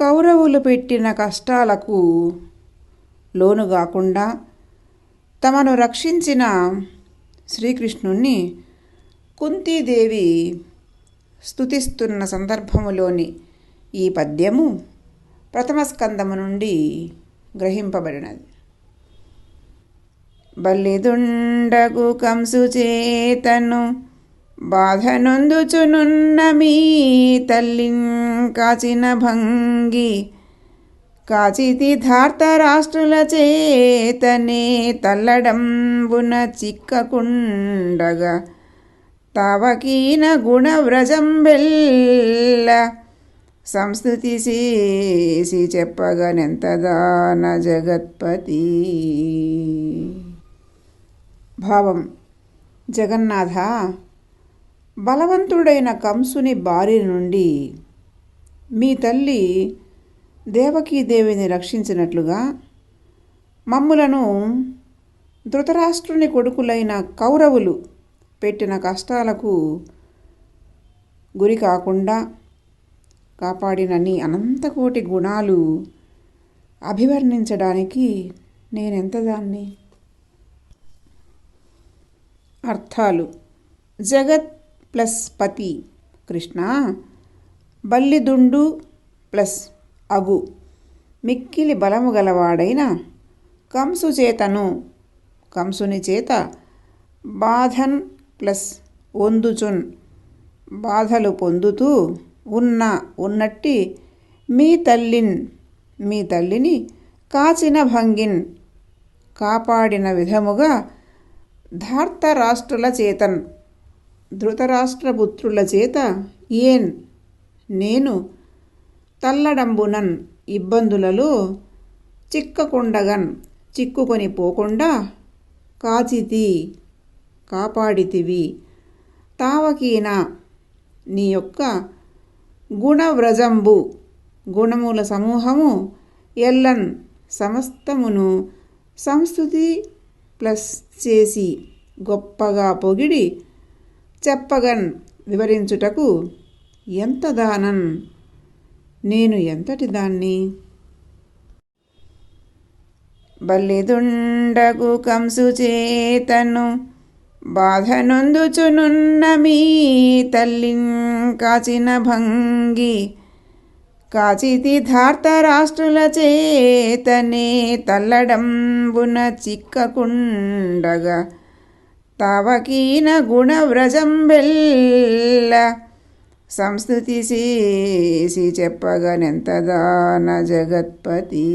కౌరవులు పెట్టిన కష్టాలకు లోను కాకుండా తమను రక్షించిన శ్రీకృష్ణుణ్ణి కుంతీదేవి స్తుతిస్తున్న సందర్భములోని ఈ పద్యము ప్రథమ స్కందము నుండి గ్రహింపబడినది. బల్లిదుండగు కంసు చేతను బాధ నొందుచునున్న మీ తల్లిం కాచిన భంగి. కాచితి ధార్తరాష్ట్రుల చేతనే తల్లడంబున చిక్కకుండగా. తవకీన గుణవ్రజం బెల్ల సంస్థుతి చేసి చెప్పగనెంతదాన జగత్పతి. భావం జగన్నాథ బలవంతుడైన కంసుని బారి నుండి మీ తల్లి దేవకీదేవిని రక్షించినట్లుగా మమ్ములను ధృతరాష్ట్రుని కొడుకులైన కౌరవులు పెట్టిన కష్టాలకు గురి కాకుండా కాపాడిన నీ అనంతకోటి గుణాలు అభివర్ణించడానికి నేనెంత దాన్ని? అర్థాలు. జగత్ ప్లస్ పతి కృష్ణ బల్లిదుండు ప్లస్ అగు మిక్కిలి బలము గలవాడైన కంసు చేతను కంసుని చేత బాధన్ ప్లస్ ఒందుచున్ బాధలు పొందుతూ ఉన్న ఉన్నట్టి మీ తల్లిన్ మీ తల్లిని కాచిన భంగిన్ కాపాడిన విధముగా ధార్తరాష్ట్రుల చేతన్ ధృతరాష్ట్రపుత్రుల చేత ఏన్ నేను తల్లడంబునన్ ఇబ్బందులలో చిక్కకుండగన్ చిక్కుకొని పోకుండా కాచితి కాపాడితివి. తావకీన నీ యొక్క గుణవ్రజంబు గుణముల సమూహము ఎల్లన్ సమస్తమును సంస్థుతి ప్లస్ చేసి గొప్పగా పొగిడి చెప్పగన్ వివరించుటకు ఎంత దానన్ నేను ఎంతటి దాన్ని? బల్లిదుండగు కంసు చేతను బాధ నొందుచునున్న మీ తల్లిన్ కాచిన భంగి కాచితి ధార్తరాష్ట్రుల చేతనే తల్లడంబున చిక్కకుండగా తావకీన గుణవ్రజం బెల్ల సంస్థుతి చేసి చెప్పగనెంతదాన జగత్పతి?